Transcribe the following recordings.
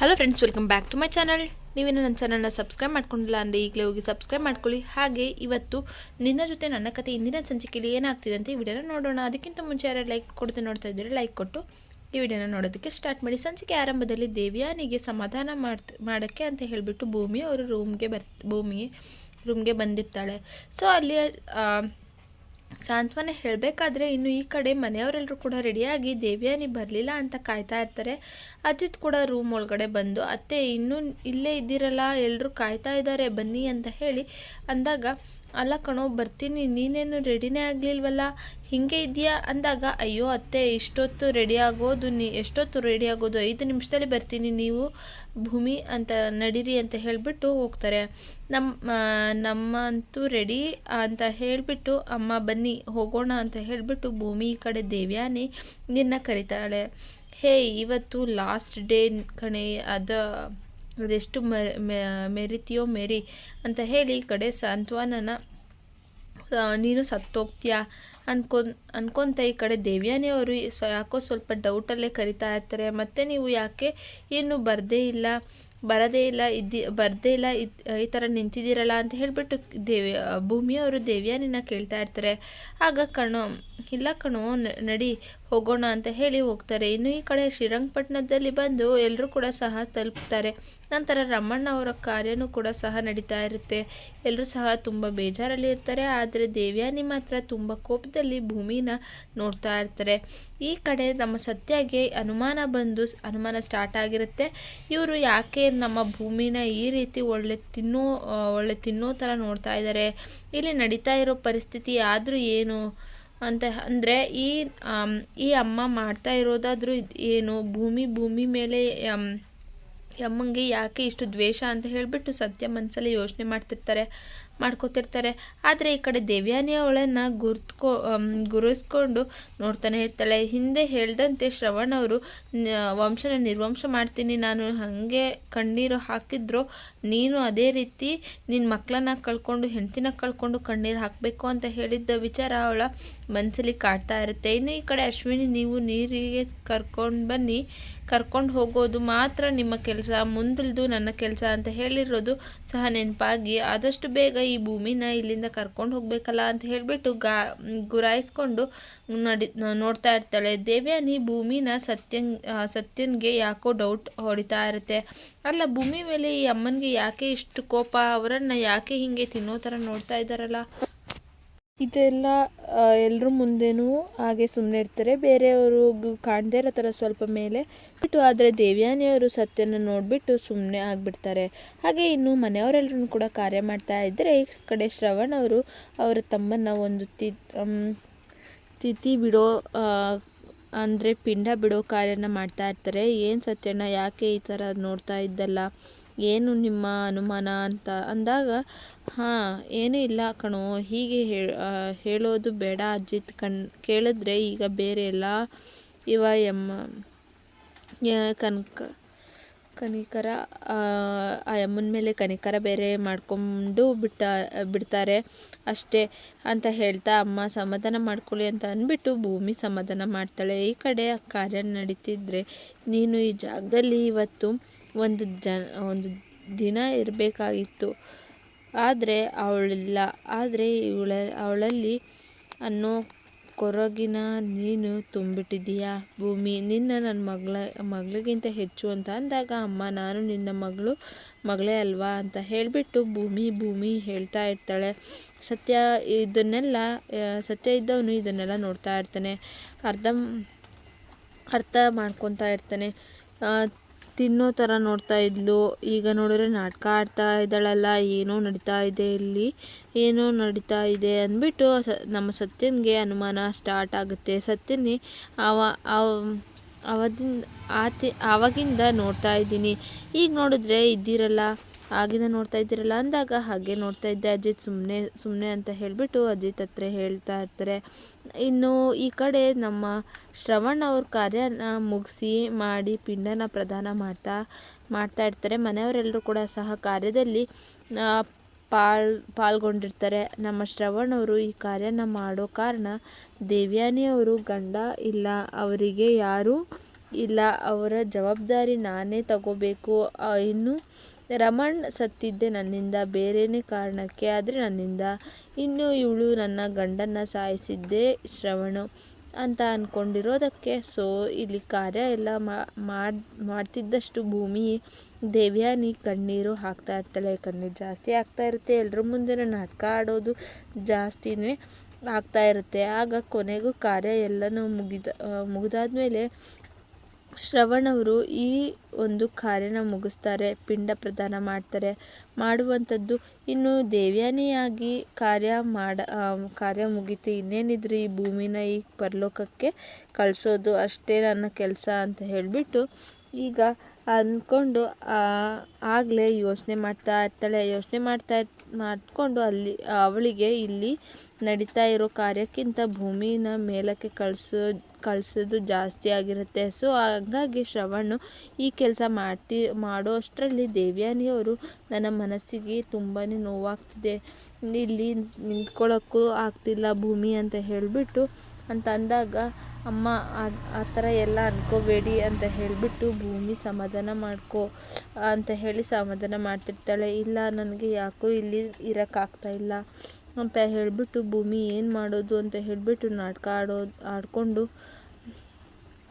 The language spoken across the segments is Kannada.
Hello friends welcome back to my channel ನೀವೇನು ನನ್ನ ಚಾನಲ್ನ ಸಬ್ಸ್ಕ್ರೈಬ್ ಮಾಡ್ಕೊಂಡಿಲ್ಲ ಅಂದರೆ ಈಗಲೇ ಹೋಗಿ ಸಬ್ಸ್ಕ್ರೈಬ್ ಮಾಡ್ಕೊಳ್ಳಿ. ಹಾಗೆ ಇವತ್ತು ನಿನ್ನ ಜೊತೆ ನನ್ನ ಕತೆ ಇಂದಿನ ಸಂಚಿಕೆಯಲ್ಲಿ ಏನಾಗ್ತಿದೆ ಅಂತ ಈ ವಿಡಿಯೋನ ನೋಡೋಣ. ಅದಕ್ಕಿಂತ ಮುಂಚೆ ಯಾರು ಲೈಕ್ ಕೊಡದೆ ನೋಡ್ತಾ ಇದ್ದೀರಿ ಲೈಕ್ ಕೊಟ್ಟು ಈ ವಿಡಿಯೋನ ನೋಡೋದಕ್ಕೆ ಸ್ಟಾರ್ಟ್ ಮಾಡಿ. ಸಂಚಿಕೆ ಆರಂಭದಲ್ಲಿ ದೇವ್ಯಾನಿಗೆ ಸಮಾಧಾನ ಮಾಡೋಕ್ಕೆ ಅಂತ ಹೇಳಿಬಿಟ್ಟು ಭೂಮಿ ಅವರು ರೂಮ್ಗೆ ಬರ್, ಭೂಮಿಗೆ ರೂಮ್ಗೆ ಬಂದಿರ್ತಾಳೆ. ಸೊ ಅಲ್ಲಿ ಸಾಂತ್ವನ ಹೇಳಬೇಕಾದ್ರೆ ಇನ್ನು ಈ ಕಡೆ ಮನೆಯವರೆಲ್ಲರೂ ಕೂಡ ರೆಡಿಯಾಗಿ ದೇವ್ಯಾನಿ ಬರಲಿಲ್ಲ ಅಂತ ಕಾಯ್ತಾ ಇರ್ತಾರೆ. ಅಜಿತ್ ಕೂಡ ರೂಮ್ ಒಳಗಡೆ ಬಂದು, ಅತ್ತೆ, ಇನ್ನೂ ಇಲ್ಲೇ ಇದ್ದೀರಲ್ಲ ಎಲ್ಲರೂ ಕಾಯ್ತಾ ಇದ್ದಾರೆ, ಬನ್ನಿ ಅಂತ ಹೇಳಿ ಅಂದಾಗ ಅಲ್ಲ ಕಣೋ, ಬರ್ತೀನಿ, ನೀನೇನು ರೆಡಿನೇ ಆಗಲಿಲ್ವಲ್ಲ? ಹಿಂಗೆ ಇದೆಯಾ ಅಂದಾಗ, ಅಯ್ಯೋ ಅತ್ತೆ, ಇಷ್ಟೊತ್ತು ರೆಡಿ ಆಗೋದು, ನೀ, ಎಷ್ಟೊತ್ತು ರೆಡಿ ಆಗೋದು? ಐದು ನಿಮಿಷದಲ್ಲಿ ಬರ್ತೀನಿ ನೀವು ಭೂಮಿ ಅಂತ, ನಡೀರಿ ಅಂತ ಹೇಳಿಬಿಟ್ಟು ಹೋಗ್ತಾರೆ. ನಮ್ಮ ನಮ್ಮ ಅಂತೂ ರೆಡಿ ಅಂತ ಹೇಳಿಬಿಟ್ಟು, ಅಮ್ಮ ಬನ್ನಿ, ಹೋಗೋಣ ಅಂತ ಹೇಳಿಬಿಟ್ಟು ಭೂಮಿ ಈ ಕಡೆ ದೇವ್ಯಾನಿ ನಿನ್ನ ಕರೀತಾಳೆ. ಹೇ, ಇವತ್ತು ಲಾಸ್ಟ್ ಡೇ ಕಣೆ, ಅದ ಅದೆಷ್ಟು ಮೆರಿತಿಯೋ ಮೆರಿ ಅಂತ ಹೇಳಿ ಕಡೆ ಸಾಂತ್ವನನ ನೀನು ಸತ್ತೋಗ್ತೀಯಾ ಅನ್ಕೊನ್ ಅನ್ಕೊಂತ ಈ ಕಡೆ ದೇವ್ಯಾನಿ ಅವರು ಯಾಕೋ ಸ್ವಲ್ಪ ಡೌಟಲ್ಲೇ ಕರಿತಾ ಇರ್ತಾರೆ, ಮತ್ತು ನೀವು ಯಾಕೆ ಇನ್ನು ಬರದೇ ಇಲ್ಲ ಬರದೇ ಇಲ್ಲ, ಇದ್ದಿ, ಬರದೇ ಇಲ್ಲ ಈ ಥರ ನಿಂತಿದ್ದೀರಲ್ಲ ಅಂತ ಹೇಳಿಬಿಟ್ಟು ದೇವಿ, ಭೂಮಿಯವರು ದೇವ್ಯಾನಿನ ಕೇಳ್ತಾ ಇರ್ತಾರೆ. ಆಗ ಕಣೋ, ಇಲ್ಲ ಕಣೋ ನಡಿ ಹೋಗೋಣ ಅಂತ ಹೇಳಿ ಹೋಗ್ತಾರೆ. ಇನ್ನು ಈ ಕಡೆ ಶ್ರೀರಂಗಪಟ್ಟಣದಲ್ಲಿ ಬಂದು ಎಲ್ಲರೂ ಕೂಡ ಸಹ ತಲುಪ್ತಾರೆ. ನಂತರ ರಮಣ್ಣ ಅವರ ಕಾರ್ಯನೂ ಕೂಡ ಸಹ ನಡೀತಾ ಇರುತ್ತೆ. ಎಲ್ಲರೂ ಸಹ ತುಂಬ ಬೇಜಾರಲ್ಲಿ ಇರ್ತಾರೆ. ಆದರೆ ದೇವ್ಯಾನಿ ಮಾತ್ರ ತುಂಬ ಕೋಪದಲ್ಲಿ ಭೂಮಿನ ನೋಡ್ತಾ ಇರ್ತಾರೆ. ಈ ಕಡೆ ನಮ್ಮ ಸತ್ಯಗೆ ಅನುಮಾನ ಬಂದು ಅನುಮಾನ ಸ್ಟಾರ್ಟ್ ಆಗಿರುತ್ತೆ. ಇವರು ಯಾಕೆ ನಮ್ಮ ಭೂಮಿನ ಈ ರೀತಿ ಒಳ್ಳೆ ತಿನ್ನೋ ಒಳ್ಳೆ ತಿನ್ನೋ ಥರ ನೋಡ್ತಾ ಇದ್ದಾರೆ ಇಲ್ಲಿ ನಡೀತಾ ಇರೋ ಪರಿಸ್ಥಿತಿ ಆದರೂ ಏನು? ಅಂತ ಅಂದರೆ ಈ ಈ ಅಮ್ಮ ಮಾಡ್ತಾ ಇರೋದಾದರೂ ಏನು ಭೂಮಿ ಭೂಮಿ ಮೇಲೆ ಅಮ್ಮಂಗೆ ಯಾಕೆ ಇಷ್ಟು ದ್ವೇಷ ಅಂತ ಹೇಳಿಬಿಟ್ಟು ಸತ್ಯ ಮನಸ್ಸಲ್ಲಿ ಯೋಚನೆ ಮಾಡ್ತಿರ್ತಾರೆ. ಮಾಡ್ಕೋತಿರ್ತಾರೆ. ಆದರೆ ಈ ಕಡೆ ದೇವ್ಯಾನಿ ಅವಳನ್ನು ಗುರ್ತ್ಕೊ ಗುರುಸ್ಕೊಂಡು ನೋಡ್ತಾನೆ ಇರ್ತಾಳೆ. ಹಿಂದೆ ಹೇಳ್ದಂತೆ ಶ್ರವಣ್ ಅವರು ವಂಶನ ನಿರ್ವಂಶ ಮಾಡ್ತೀನಿ. ನಾನು ಹಾಗೆ ಕಣ್ಣೀರು ಹಾಕಿದ್ರು ನೀನು ಅದೇ ರೀತಿ ನಿನ್ನ ಮಕ್ಕಳನ್ನ ಕಳ್ಕೊಂಡು, ಹೆಂಡ್ತಿನ ಕಳ್ಕೊಂಡು ಕಣ್ಣೀರು ಹಾಕಬೇಕು ಅಂತ ಹೇಳಿದ್ದ ವಿಚಾರ ಅವಳ ಮನಸ್ಸಲ್ಲಿ ಕಾಡ್ತಾ ಇರುತ್ತೆ. ಇನ್ನು ಈ ಕಡೆ ಅಶ್ವಿನಿ, ನೀವು ನೀರಿಗೆ ಕರ್ಕೊಂಡು ಬನ್ನಿ. ಕರ್ಕೊಂಡು ಹೋಗೋದು ಮಾತ್ರ ನಿಮ್ಮ ಕೆಲಸ, ಮುಂದಿಲ್ದು ನನ್ನ ಕೆಲಸ ಅಂತ ಹೇಳಿರೋದು ಸಹ ನೆನಪಾಗಿ ಆದಷ್ಟು ಬೇಗ ಈ ಭೂಮಿನ ಇಲ್ಲಿಂದ ಕರ್ಕೊಂಡು ಹೋಗ್ಬೇಕಲ್ಲ ಅಂತ ಹೇಳಿಬಿಟ್ಟು ಗಾ, ಗುರಾಯಿಸ್ಕೊಂಡು ನಡಿ, ನೋಡ್ತಾ ಇರ್ತಾಳೆ. ದೇವ್ಯಾನಿ ಭೂಮಿನ ಸತ್ಯನ್ ಸತ್ಯನ್ಗೆ ಯಾಕೋ ಡೌಟ್ ಹೊಡಿತಾ ಇರುತ್ತೆ. ಅಲ್ಲ, ಭೂಮಿ ಮೇಲೆ ಈ ಅಮ್ಮನಿಗೆ ಯಾಕೆ ಇಷ್ಟು ಕೋಪ? ಅವರನ್ನು ಯಾಕೆ ಹಿಂಗೆ ತಿನ್ನೋ ಥರ ನೋಡ್ತಾ ಇದ್ದಾರಲ್ಲ? ಇದೆಲ್ಲ ಎಲ್ಲರ ಮುಂದೆನೂ ಹಾಗೆ ಸುಮ್ಮನೆ ಇರ್ತಾರೆ. ಬೇರೆಯವರು ಕಾಣದೇ ಇರೋ ಥರ ಸ್ವಲ್ಪ ಮೇಲೆ ಬಿಟ್ಟು, ಆದರೆ ದೇವ್ಯಾನಿಯವರು ಸತ್ಯನ ನೋಡಿಬಿಟ್ಟು ಸುಮ್ಮನೆ ಆಗಿಬಿಡ್ತಾರೆ. ಹಾಗೆ ಇನ್ನು ಮನೆಯವರೆಲ್ಲರೂ ಕೂಡ ಕಾರ್ಯ ಮಾಡ್ತಾ ಇದ್ದರೆ ಈ ಕಡೆ ಶ್ರವಣ್ ಅವರು ಅವರ ತಮ್ಮನ್ನ ಒಂದು ತಿ ತಿಥಿ ಬಿಡೋ ಅಂದರೆ ಪಿಂಡ ಬಿಡೋ ಕಾರ್ಯನ ಮಾಡ್ತಾ ಇರ್ತಾರೆ. ಏನು ಸತ್ಯಣ್ಣ, ಯಾಕೆ ಈ ಥರ ನೋಡ್ತಾ ಇದ್ದಲ್ಲ? ಏನು ನಿಮ್ಮ ಅನುಮಾನ ಅಂತ ಅಂದಾಗ, ಹಾಂ, ಏನೂ ಇಲ್ಲ ಕಣೋ, ಹೀಗೆ ಹೇಳ್- ಹೇಳೋದು ಬೇಡ ಅಜಿತ್ ಕಣ್, ಕೇಳಿದ್ರೆ ಈಗ ಬೇರೆ ಎಲ್ಲ ಇವ ಎಮ್ಮ ಕನಕ, ಕನಿಕರ, ಆ ಯಮ್ಮನ ಮೇಲೆ ಕನಿಕರ ಬೇರೆ ಮಾಡ್ಕೊಂಡು ಬಿಟ್ಟ, ಬಿಡ್ತಾರೆ ಅಷ್ಟೇ ಅಂತ ಹೇಳ್ತಾ, ಅಮ್ಮ, ಸಮಾಧಾನ ಮಾಡ್ಕೊಳ್ಳಿ ಅಂತ ಅಂದ್ಬಿಟ್ಟು ಭೂಮಿ ಸಮಾಧಾನ ಮಾಡ್ತಾಳೆ. ಈ ಕಡೆ ಕಾರ್ಯ ನಡೀತಿದ್ರೆ ನೀನು ಈ ಜಾಗದಲ್ಲಿ ಇವತ್ತು ಒಂದು ಜನ, ಒಂದು ದಿನ ಇರಬೇಕಾಗಿತ್ತು. ಆದರೆ ಅವಳಿಲ್ಲ. ಆದರೆ ಇವಳ, ಅವಳಲ್ಲಿ, ಅನ್ನೋ ಕೊರಗಿನ ನೀನು ತುಂಬಿಟ್ಟಿದ್ದೀಯಾ? ಭೂಮಿ, ನಿನ್ನ ನನ್ನ ಮಗಳ, ಮಗಳಿಗಿಂತ ಹೆಚ್ಚು ಅಂತ ಅಂದಾಗ, ಅಮ್ಮ, ನಾನು ನಿನ್ನ ಮಗಳು, ಮಗಳೇ ಅಲ್ವಾ? ಅಂತ ಹೇಳಿಬಿಟ್ಟು ಭೂಮಿ ಭೂಮಿ ಹೇಳ್ತಾ ಇರ್ತಾಳೆ. ಸತ್ಯ ಇದನ್ನೆಲ್ಲ ಸತ್ಯ ಇದ್ದವನು ಇದನ್ನೆಲ್ಲ ನೋಡ್ತಾ ಇರ್ತಾನೆ. ಅರ್ಧ, ಅರ್ಥ ಮಾಡ್ಕೊತಾ ಇರ್ತಾನೆ. ತಿನ್ನೋ ಥರ ನೋಡ್ತಾ ಇದ್ಲು. ಈಗ ನೋಡಿದ್ರೆ ನಾಟಕ ಆಡ್ತಾ ಇದ್ದಾಳಲ್ಲ, ಏನೋ ನಡೀತಾ ಇದೆ ಇಲ್ಲಿ, ಏನೋ ನಡೀತಾ ಇದೆ ಅಂದ್ಬಿಟ್ಟು ನಮ್ಮ ಸತ್ಯನ್ಗೆ ಅನುಮಾನ ಸ್ಟಾರ್ಟ್ ಆಗುತ್ತೆ. ಸತ್ಯನೇ ಅವ ಅವ ಅವದಿಂದ ಆತಿ ಆವಾಗಿಂದ ನೋಡ್ತಾ ಇದ್ದೀನಿ. ಈಗ ನೋಡಿದ್ರೆ ಇದ್ದೀರಲ್ಲ ಆಗಿಂದ ನೋಡ್ತಾ ಇದ್ದೀರಲ್ಲ ಅಂದಾಗ ಹಾಗೆ ನೋಡ್ತಾ ಇದ್ದೆ ಅಜಿತ್ ಸುಮ್ಮನೆ ಸುಮ್ಮನೆ ಅಂತ ಹೇಳಿಬಿಟ್ಟು ಅಜಿತ್ ಹತ್ರ ಹೇಳ್ತಾ ಇರ್ತಾರೆ. ಇನ್ನು ಈ ಕಡೆ ನಮ್ಮ ಶ್ರವಣ್ ಅವ್ರ ಕಾರ್ಯನ ಮುಗಿಸಿ ಮಾಡಿ ಪಿಂಡನ ಪ್ರದಾನ ಮಾಡ್ತಾ ಮಾಡ್ತಾ ಇರ್ತಾರೆ. ಮನೆಯವರೆಲ್ಲರೂ ಕೂಡ ಸಹ ಕಾರ್ಯದಲ್ಲಿ ಪಾಲ್ ಪಾಲ್ಗೊಂಡಿರ್ತಾರೆ. ನಮ್ಮ ಶ್ರವಣ್ ಅವರು ಈ ಕಾರ್ಯನ ಮಾಡೋ ಕಾರಣ ದೇವ್ಯಾನಿ ಅವರು ಗಂಡ ಇಲ್ಲ, ಅವರಿಗೆ ಯಾರೂ ಇಲ್ಲ, ಅವರ ಜವಾಬ್ದಾರಿ ನಾನೇ ತಗೋಬೇಕು. ಇನ್ನು ರಮಣ್ ಸತ್ತಿದ್ದೆ ನನ್ನಿಂದ ಬೇರೆಯೇ ಕಾರಣಕ್ಕೆ ಆದರೆ ನನ್ನಿಂದ. ಇನ್ನು ಇವಳು ನನ್ನ ಗಂಡನ ಸಾಯಿಸಿದ್ದೇ ಶ್ರವಣ ಅಂತ ಅಂದ್ಕೊಂಡಿರೋದಕ್ಕೆ ಸೊ, ಇಲ್ಲಿ ಕಾರ್ಯ ಎಲ್ಲ ಮಾಡ್ತಿದ್ದಷ್ಟು ಭೂಮಿ ದೇವ್ಯಾನಿ ಕಣ್ಣೀರು ಹಾಕ್ತಾ ಇರ್ತಾಳೆ. ಕಣ್ಣೀರು ಜಾಸ್ತಿ ಆಗ್ತಾ ಇರುತ್ತೆ. ಎಲ್ಲರ ಮುಂದೆ ನಾಟಕ ಆಡೋದು ಜಾಸ್ತಿನೇ ಆಗ್ತಾ ಇರುತ್ತೆ. ಆಗ ಕೊನೆಗೂ ಕಾರ್ಯ ಎಲ್ಲನೂ ಮುಗಿದ ಮುಗಿದಾದ್ಮೇಲೆ ಶ್ರವಣ್ ಅವರು ಈ ಒಂದು ಕಾರ್ಯನ ಮುಗಿಸ್ತಾರೆ, ಪಿಂಡ ಪ್ರದಾನ ಮಾಡ್ತಾರೆ. ಮಾಡುವಂಥದ್ದು ಇನ್ನು ದೇವ್ಯಾನಿಯಾಗಿ ಕಾರ್ಯ ಮಾಡ ಕಾರ್ಯ ಮುಗೀತು, ಇನ್ನೇನಿದ್ರು ಈ ಭೂಮಿನ ಈ ಪರಲೋಕಕ್ಕೆ ಕಳಿಸೋದು ಅಷ್ಟೇ ನನ್ನ ಕೆಲಸ ಅಂತ ಹೇಳಿಬಿಟ್ಟು ಈಗ ಅಂದ್ಕೊಂಡು ಆಗಲೇ ಯೋಚನೆ ಮಾಡ್ತಾ ಇರ್ತಾಳೆ. ಯೋಚನೆ ಮಾಡ್ತಾ ಮಾಡಿಕೊಂಡು ಅಲ್ಲಿ, ಅವಳಿಗೆ ಇಲ್ಲಿ ನಡೀತಾ ಇರೋ ಕಾರ್ಯಕ್ಕಿಂತ ಭೂಮಿನ ಮೇಲಕ್ಕೆ ಕಳಿಸೋ, ಕಳಿಸೋದು ಜಾಸ್ತಿ ಆಗಿರುತ್ತೆ. ಸೊ, ಹಾಗಾಗಿ ಶ್ರವಣ್ ಈ ಕೆಲಸ ಮಾಡ್ತಿ ಮಾಡೋ ಅಷ್ಟರಲ್ಲಿ ದೇವ್ಯಾನಿಯವರು ನನ್ನ ಮನಸ್ಸಿಗೆ ತುಂಬಾ ನೋವಾಗ್ತಿದೆ. ಇಲ್ಲಿ ನಿಂತ್ಕೊಳ್ಳೋಕ್ಕೂ ಆಗ್ತಿಲ್ಲ ಭೂಮಿ ಅಂತ ಹೇಳಿಬಿಟ್ಟು ಅಂತ ಅಂದಾಗ ಅಮ್ಮ, ಆ ಥರ ಎಲ್ಲ ಅನ್ಕೋಬೇಡಿ ಅಂತ ಹೇಳಿಬಿಟ್ಟು ಭೂಮಿ ಸಮಾಧಾನ ಮಾಡ್ಕೋ ಅಂತ ಹೇಳಿ ಸಮಾಧಾನ ಮಾಡ್ತಿರ್ತಾಳೆ. ಇಲ್ಲ, ನನಗೆ ಯಾಕೋ ಇಲ್ಲಿ ಇರೋಕ್ಕಾಗ್ತಾಯಿಲ್ಲ ಅಂತ ಹೇಳಿಬಿಟ್ಟು ಭೂಮಿ ಏನು ಮಾಡೋದು ಅಂತ ಹೇಳಿಬಿಟ್ಟು ನಾಟಕ ಆಡೋದು ಆಡಿಕೊಂಡು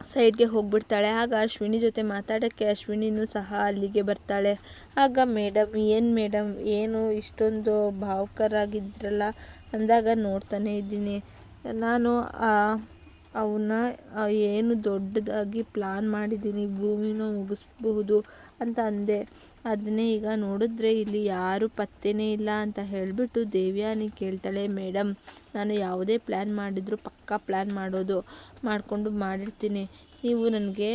ಸೈಡ್ಗೆ ಹೋಗ್ಬಿಡ್ತಾಳೆ. ಆಗ ಅಶ್ವಿನಿ ಜೊತೆ ಮಾತಾಡೋಕ್ಕೆ ಅಶ್ವಿನಿನೂ ಸಹ ಅಲ್ಲಿಗೆ ಬರ್ತಾಳೆ. ಆಗ ಮೇಡಮ್ ಏನು ಮೇಡಮ್ ಏನು ಇಷ್ಟೊಂದು ಭಾವುಕರಾಗಿದ್ರಲ್ಲ? ಅಂದಾಗ ನೋಡ್ತಾನೆ ಇದ್ದೀನಿ. ನಾನು ಅವನ್ನ ಏನು ದೊಡ್ಡದಾಗಿ ಪ್ಲಾನ್ ಮಾಡಿದ್ದೀನಿ, ಭೂಮಿನ ಮುಗಿಸ್ಬಹುದು ಅಂತ ಅಂದೆ. ಅದನ್ನೇ ಈಗ ನೋಡಿದ್ರೆ ಇಲ್ಲಿ ಯಾರು ಪತ್ತೆನೇ ಇಲ್ಲ ಅಂತ ಹೇಳಿಬಿಟ್ಟು ದೇವ್ಯಾನಿ ಕೇಳ್ತಾಳೆ ಮೇಡಮ್ ನಾನು ಯಾವುದೇ ಪ್ಲ್ಯಾನ್ ಮಾಡಿದರೂ ಪಕ್ಕಾ ಪ್ಲ್ಯಾನ್ ಮಾಡೋದು, ಮಾಡಿಕೊಂಡು ಮಾಡಿರ್ತೀನಿ. ನೀವು ನನಗೆ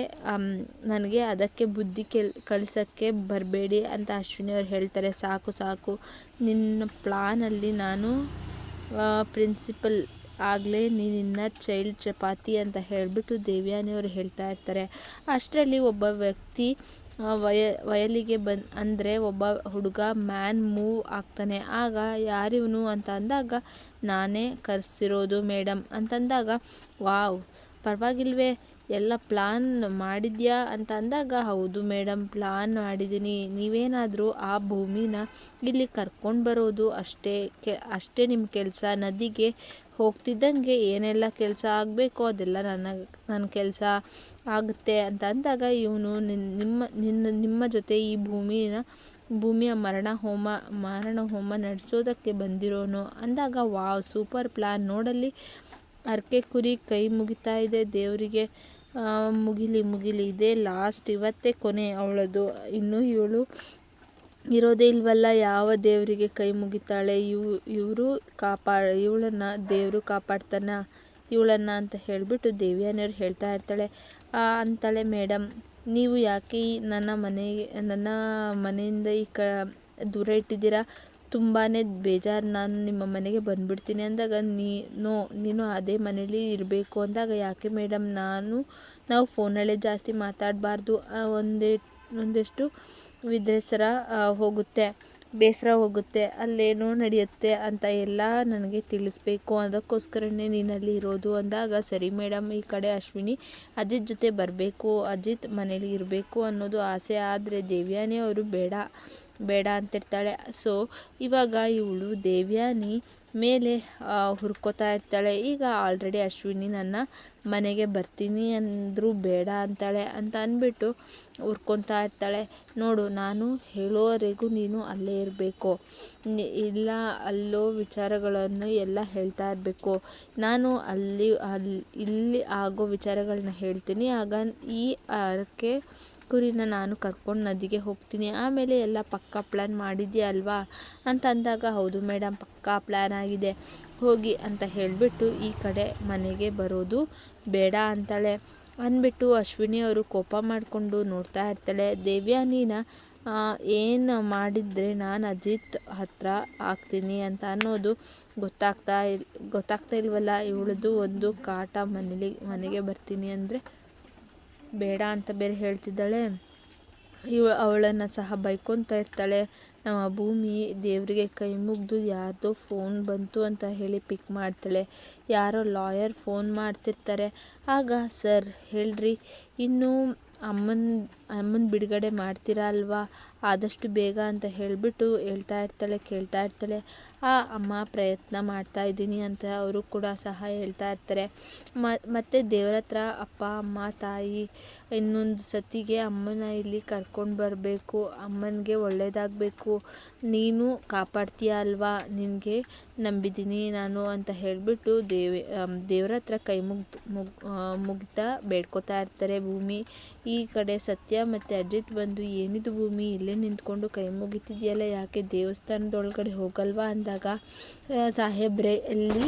ನನಗೆ ಅದಕ್ಕೆ ಬುದ್ಧಿ ಕೆಲ್, ಕಲಿಸೋಕ್ಕೆ ಬರಬೇಡಿ ಅಂತ ಅಶ್ವಿನಿ ಅವ್ರು ಹೇಳ್ತಾರೆ. ಸಾಕು ಸಾಕು. ನಿನ್ನ ಪ್ಲಾನಲ್ಲಿ ನಾನು ಪ್ರಿನ್ಸಿಪಲ್ ಆಗಲೇ ನೀನಿನ್ನ ಚೈಲ್ಡ್ ಚಪಾತಿ ಅಂತ ಹೇಳಿಬಿಟ್ಟು ದೇವ್ಯಾನಿಯವರು ಹೇಳ್ತಾ ಇರ್ತಾರೆ. ಅಷ್ಟರಲ್ಲಿ ಒಬ್ಬ ವ್ಯಕ್ತಿ ವಯ, ವಯಲಿಗೆ ಬಂದು, ಅಂದರೆ ಒಬ್ಬ ಹುಡುಗ ಮ್ಯಾನ್ ಮೂವ್ ಆಗ್ತಾನೆ. ಆಗ ಯಾರಿವನು ಅಂತ ಅಂದಾಗ, ನಾನೇ ಕರೆಸಿರೋದು ಮೇಡಮ್ ಅಂತಂದಾಗ, ವಾವ್, ಪರವಾಗಿಲ್ವೇ, ಎಲ್ಲ ಪ್ಲಾನ್ ಮಾಡಿದ್ಯಾ ಅಂತ ಅಂದಾಗ, ಹೌದು ಮೇಡಮ್ ಪ್ಲಾನ್ ಮಾಡಿದ್ದೀನಿ ನೀವೇನಾದರೂ ಆ ಭೂಮಿನ ಇಲ್ಲಿ ಕರ್ಕೊಂಡು ಬರೋದು ಅಷ್ಟೇ, ಕೆ, ಅಷ್ಟೇ ನಿಮ್ಮ ಕೆಲಸ. ನದಿಗೆ ಹೋಗ್ತಿದ್ದಂಗೆ ಏನೆಲ್ಲ ಕೆಲಸ ಆಗಬೇಕು ಅದೆಲ್ಲ ನನ್ನ ನನ್ನ ಕೆಲಸ ಆಗುತ್ತೆ ಅಂತ ಅಂದಾಗ ಇವನು ನಿಮ್ಮ, ನಿನ್ನ, ನಿಮ್ಮ ಜೊತೆ ಈ ಭೂಮಿನ, ಭೂಮಿಯ ಮರಣ ಹೋಮ ಮರಣ ಹೋಮ ನಡೆಸೋದಕ್ಕೆ ಬಂದಿರೋನು ಅಂದಾಗ ವಾವ್, ಸೂಪರ್ ಪ್ಲ್ಯಾನ್ ನೋಡಲ್ಲಿ ಅರ್ಕೆ ಕುರಿ ಕೈ ಮುಗಿತಾ ಇದೆ, ದೇವರಿಗೆ ಮುಗಿಲಿ ಮುಗಿಲಿ. ಇದೇ ಲಾಸ್ಟ್ ಇವತ್ತೇ ಕೊನೆ ಅವಳದು. ಇನ್ನೂ ಇವಳು ಇರೋದೇ ಇಲ್ವಲ್ಲ, ಯಾವ ದೇವರಿಗೆ ಕೈ ಮುಗಿತಾಳೆ? ಇವು, ಇವರು ಕಾಪಾ, ಇವಳನ್ನ ದೇವರು ಕಾಪಾಡ್ತಾನ? ಇವಳನ್ನ ಅಂತ ಹೇಳಿಬಿಟ್ಟು ದೇವಿಯನ್ನರು ಹೇಳ್ತಾ ಇರ್ತಾಳೆ. ಅಂತಾಳೆ ಮೇಡಮ್ ನೀವು ಯಾಕೆ ನನ್ನ ಮನೆಗೆ, ನನ್ನ ಮನೆಯಿಂದ ಈ ಕ, ದೂರ ಇಟ್ಟಿದ್ದೀರಾ? ತುಂಬಾ ಬೇಜಾರು. ನಾನು ನಿಮ್ಮ ಮನೆಗೆ ಬಂದುಬಿಡ್ತೀನಿ ಅಂದಾಗ, ನೀ, ನೋ, ನೀನು ಅದೇ ಮನೇಲಿ ಇರಬೇಕು ಅಂದಾಗ ಯಾಕೆ ಮೇಡಮ್ ನಾನು, ನಾವು ಫೋನಲ್ಲೇ ಜಾಸ್ತಿ ಮಾತಾಡಬಾರ್ದು. ಒಂದೇ, ಒಂದಷ್ಟು ವಿದ್ರೇಸರ ಹೋಗುತ್ತೆ, ಬೇಸರ ಹೋಗುತ್ತೆ, ಅಲ್ಲೇನೋ ನಡೆಯುತ್ತೆ ಅಂತ ಎಲ್ಲ ನನಗೆ ತಿಳಿಸ್ಬೇಕು. ಅದಕ್ಕೋಸ್ಕರನೇ ನೀನಲ್ಲಿ ಇರೋದು ಅಂದಾಗ, ಸರಿ ಮೇಡಮ್, ಈ ಕಡೆ ಅಶ್ವಿನಿ, ಅಜಿತ್ ಜೊತೆ ಬರಬೇಕು, ಅಜಿತ್ ಮನೇಲಿ ಇರಬೇಕು ಅನ್ನೋದು ಆಸೆ. ಆದರೆ ದೇವ್ಯಾನಿ ಅವರು ಬೇಡ. ಬೇಡ ಅಂತಿರ್ತಾಳೆ. ಸೊ ಇವಾಗ ಇವಳು ದೇವ್ಯಾನಿ ಮೇಲೆ ಹುರ್ಕೋತಾ ಇರ್ತಾಳೆ. ಈಗ ಆಲ್ರೆಡಿ ಅಶ್ವಿನಿ ನನ್ನ ಮನೆಗೆ ಬರ್ತೀನಿ ಅಂದರೂ ಬೇಡ ಅಂತಾಳೆ ಅಂತ ಅಂದ್ಬಿಟ್ಟು ಹುರ್ಕೊತಾ ಇರ್ತಾಳೆ. ನೋಡು, ನಾನು ಹೇಳೋವರೆಗೂ ನೀನು ಅಲ್ಲೇ ಇರಬೇಕು. ಇಲ್ಲ, ಅಲ್ಲೋ ವಿಚಾರಗಳನ್ನು ಎಲ್ಲ ಹೇಳ್ತಾ ಇರಬೇಕು. ನಾನು ಅಲ್ಲಿ ಅಲ್ಲಿ, ಇಲ್ಲಿ ಆಗೋ ವಿಚಾರಗಳನ್ನ ಹೇಳ್ತೀನಿ. ಆಗ ಈ ಅರಕೆ ಕುರಿನ ನಾನು ಕರ್ಕೊಂಡು ನದಿಗೆ ಹೋಗ್ತೀನಿ. ಆಮೇಲೆ ಎಲ್ಲ ಪಕ್ಕಾ ಪ್ಲ್ಯಾನ್ ಮಾಡಿದ್ಯಾ ಅಲ್ವಾ? ಅಂತ ಅಂದಾಗ, ಹೌದು ಮೇಡಮ್ ಪಕ್ಕಾ ಪ್ಲ್ಯಾನ್ ಆಗಿದೆ. ಹೋಗಿ ಅಂತ ಹೇಳಿಬಿಟ್ಟು ಈ ಕಡೆ ಮನೆಗೆ ಬರೋದು ಬೇಡ ಅಂತಾಳೆ. ಅಂದ್ಬಿಟ್ಟು ಅಶ್ವಿನಿ ಅವರು ಕೋಪ ಮಾಡಿಕೊಂಡು ನೋಡ್ತಾ ಇರ್ತಾಳೆ. ದೇವ್ಯಾ, ನೀನ ಏನು ಮಾಡಿದರೆ ನಾನು ಅಜಿತ್ ಹತ್ರ ಆಗ್ತೀನಿ ಅಂತ ಅನ್ನೋದು ಗೊತ್ತಾಗ್ತಾ ಗೊತ್ತಾಗ್ತಾ ಇಲ್ವಲ್ಲ? ಇವಳದು ಒಂದು ಕಾಟ ಮನೇಲಿ, ಮನೆಗೆ ಬರ್ತೀನಿ ಅಂದರೆ ಬೇಡ ಅಂತ ಬೇರೆ ಹೇಳ್ತಿದ್ದಾಳೆ. ಇವ ಅವಳನ್ನು ಸಹ ಬೈಕೊತಾ ಇರ್ತಾಳೆ. ನಮ್ಮ ಭೂಮಿ ದೇವರಿಗೆ ಕೈ ಮುಗಿದು ಯಾರ್ದೋ ಫೋನ್ ಬಂತು ಅಂತ ಹೇಳಿ ಪಿಕ್ ಮಾಡ್ತಾಳೆ. ಯಾರೋ ಲಾಯರ್ ಫೋನ್ ಮಾಡ್ತಿರ್ತಾರೆ. ಆಗ ಸರ್ ಹೇಳ್ರಿ, ಇನ್ನೂ ಅಮ್ಮನ ಅಮ್ಮನ ಬಿಡುಗಡೆ ಮಾಡ್ತೀರಾ ಅಲ್ವಾ? ಆದಷ್ಟು ಬೇಗ ಅಂತ ಹೇಳಿಬಿಟ್ಟು ಹೇಳ್ತಾ ಇರ್ತಾಳೆ, ಕೇಳ್ತಾ ಇರ್ತಾಳೆ. ಆ ಅಮ್ಮ ಪ್ರಯತ್ನ ಮಾಡ್ತಾ ಇದ್ದೀನಿ ಅಂತ ಅವರು ಕೂಡ ಸಹ ಹೇಳ್ತಾ ಇರ್ತಾರೆ. ಮತ್ತು ದೇವ್ರ ಹತ್ರ ಅಪ್ಪ, ಅಮ್ಮ, ತಾಯಿ ಇನ್ನೊಂದು ಸತಿಗೆ ಅಮ್ಮನ ಇಲ್ಲಿ ಕರ್ಕೊಂಡು ಬರಬೇಕು. ಅಮ್ಮನಿಗೆ ಒಳ್ಳೆಯದಾಗಬೇಕು ನೀನು ಕಾಪಾಡ್ತೀಯ ಅಲ್ವಾ? ನಿನಗೆ ನಂಬಿದ್ದೀನಿ ನಾನು ಅಂತ ಹೇಳಿಬಿಟ್ಟು ದೇವಿ ದೇವ್ರ ಹತ್ರ ಕೈ ಮುಗ್ದು, ಮುಗ್ ಮುಗಿತಾ ಬೇಡ್ಕೋತಾ ಇರ್ತಾರೆ ಭೂಮಿ. ಈ ಕಡೆ ಸತ್ಯ ಮತ್ತು ಅಜಿತ್ ಬಂದು, ಏನಿದು ಭೂಮಿ? ಇಲ್ಲೇ ನಿಂತ್ಕೊಂಡು ಕೈ ಮುಗಿತಿದೆಯಲ್ಲ, ಯಾಕೆ ದೇವಸ್ಥಾನದೊಳಗಡೆ ಹೋಗಲ್ವಾ ಅಂದಾಗ ಸಾಹೇಬ್ರೆ ಇಲ್ಲಿ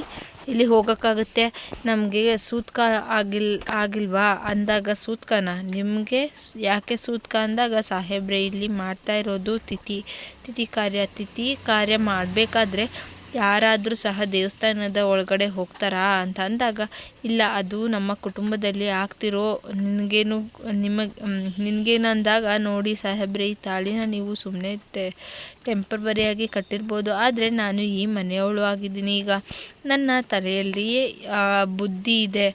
ಇಲ್ಲಿ ಹೋಗೋಕ್ಕಾಗುತ್ತೆ? ನಮಗೆ ಸೂತ್ಕ ಆಗಿಲ್, ಆಗಿಲ್ವಾ ಅಂದಾಗ ಸೂತ್ಕನ? ನಿಮಗೆ ಯಾಕೆ ಸೂತ್ಕ ಅಂದಾಗ, ಸಾಹೇಬ್ರೆ, ಇಲ್ಲಿ ಮಾಡ್ತಾ ಇರೋದು ತಿಥಿ ತಿಥಿ ಕಾರ್ಯ ತಿಥಿ ಕಾರ್ಯ ಮಾಡಬೇಕಾದ್ರೆ ಯಾರಾದರೂ ಸಹ ದೇವಸ್ಥಾನದ ಒಳಗಡೆ ಹೋಗ್ತಾರಾ ಅಂತ ಅಂದಾಗ, ಇಲ್ಲ, ಅದು ನಮ್ಮ ಕುಟುಂಬದಲ್ಲಿ ಆಗ್ತಿರೋ, ನಿನಗೇನು, ನಿಮಗೆ ನಿನಗೇನು ಅಂದಾಗ ನೋಡಿ ಸಾಹೇಬ್ರೆ, ಈ ತಾಳಿನ ನೀವು ಸುಮ್ಮನೆ ಟೆಂಪ್ರವರಿಯಾಗಿ ಕಟ್ಟಿರ್ಬೋದು. ಆದರೆ ನಾನು ಈ ಮನೆಯವಳು ಆಗಿದ್ದೀನಿ. ಈಗ ನನ್ನ ತಲೆಯಲ್ಲಿಯೇ ಬುದ್ಧಿ ಇದೆ.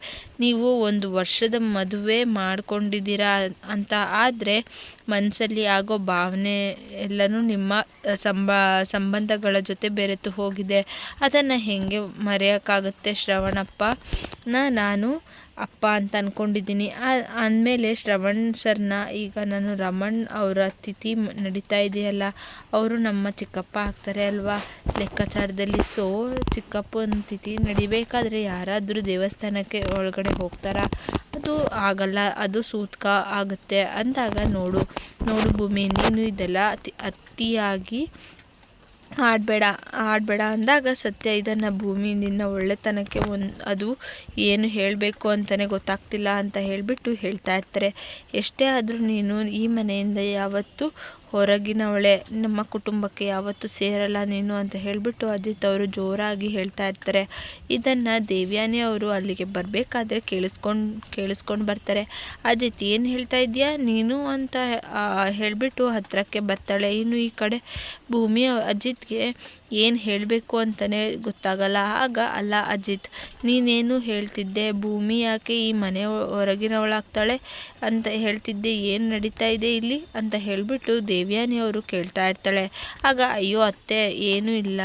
ನೀವು ಒಂದು ವರ್ಷದ ಮದುವೆ ಮಾಡ್ಕೊಂಡಿದ್ದೀರಾ ಅಂತ ಆದರೆ ಮನಸ್ಸಲ್ಲಿ ಆಗೋ ಭಾವನೆ ಎಲ್ಲನೂ ನಿಮ್ಮ ಸಂಬ, ಸಂಬಂಧಗಳ ಜೊತೆ ಬೆರೆತು ಹೋಗಿದೆ. ಅದನ್ನು ಹೇಗೆ ಮರೆಯೋಕ್ಕಾಗುತ್ತೆ ಶ್ರವಣಪ್ಪ? ನಾನು ಅಪ್ಪ ಅಂತ ಅಂದ್ಕೊಂಡಿದ್ದೀನಿ ಅಂದಮೇಲೆ ಶ್ರವಣ್ ಸರ್ನ ಈಗ ನಾನು ರಮಣ್ ಅವರ ತಿಥಿ ನಡೀತಾ ಇದೆಯಲ್ಲ, ಅವರು ನಮ್ಮ ಚಿಕ್ಕಪ್ಪ ಆಗ್ತಾರೆ ಅಲ್ವಾ? ಲೆಕ್ಕಾಚಾರದಲ್ಲಿ ಸೊ ಚಿಕ್ಕಪ್ಪನ ತಿಥಿ ನಡಿಬೇಕಾದ್ರೆ ಯಾರಾದರೂ ದೇವಸ್ಥಾನಕ್ಕೆ ಒಳಗಡೆ ಹೋಗ್ತಾರಾ? ಅದು ಆಗಲ್ಲ, ಅದು ಸೂತ್ಕ ಆಗುತ್ತೆ. ಅಂದಾಗ ನೋಡು ನೋಡು ಭೂಮಿ, ನೀನು ಇದೆಲ್ಲ ಅತಿ, ಅತಿಯಾಗಿ ಆಡಬೇಡ ಆಡಬೇಡ ಅಂದಾಗ ಸತ್ಯ ಇದನ್ನು ಭೂಮಿ ನಿನ್ನ ಒಳ್ಳೆತನಕ್ಕೆ ಒಂದು, ಅದು ಏನು ಹೇಳಬೇಕು ಅಂತಲೇ ಗೊತ್ತಾಗ್ತಿಲ್ಲ ಅಂತ ಹೇಳಿಬಿಟ್ಟು ಹೇಳ್ತಾ ಇರ್ತಾರೆ. ಎಷ್ಟೇ ಆದರೂ ನೀನು ಈ ಮನೆಯಿಂದ ಯಾವತ್ತೂ ಹೊರಗಿನವಳೆ, ನಮ್ಮ ಕುಟುಂಬಕ್ಕೆ ಯಾವತ್ತೂ ಸೇರಲ್ಲ ನೀನು ಅಂತ ಹೇಳಿಬಿಟ್ಟು ಅಜಿತ್ ಅವರು ಜೋರಾಗಿ ಹೇಳ್ತಾ ಇರ್ತಾರೆ. ಇದನ್ನು ದೇವ್ಯಾನಿ ಅವರು ಅಲ್ಲಿಗೆ ಬರಬೇಕಾದ್ರೆ ಕೇಳಿಸ್ಕೊಂಡು ಕೇಳಿಸ್ಕೊಂಡು ಬರ್ತಾರೆ. ಅಜಿತ್, ಏನು ಹೇಳ್ತಾ ಇದೆಯಾ? ನೀನು ಅಂತ ಹೇಳಿಬಿಟ್ಟು ಹತ್ತಿರಕ್ಕೆ ಬರ್ತಾಳೆ. ಇನ್ನು ಈ ಕಡೆ ಭೂಮಿ ಅಜಿತ್ಗೆ ಏನು ಹೇಳಬೇಕು ಅಂತಲೇ ಗೊತ್ತಾಗಲ್ಲ. ಆಗ, ಅಲ್ಲ ಅಜಿತ್, ನೀನೇನು ಹೇಳ್ತಿದ್ದೆ? ಭೂಮಿ ಯಾಕೆ ಈ ಮನೆ ಹೊರಗಿನವಳಾಗ್ತಾಳೆ? ಅಂತ ಹೇಳ್ತಿದ್ದೆ. ಏನು ನಡೀತಾ ಇದೆ ಇಲ್ಲಿ? ಅಂತ ಹೇಳಿಬಿಟ್ಟು ದೇವ್ಯಾನಿ ಅವರು ಕೇಳ್ತಾ ಇರ್ತಾಳೆ. ಆಗ, ಅಯ್ಯೋ ಅತ್ತೆ, ಏನೂ ಇಲ್ಲ.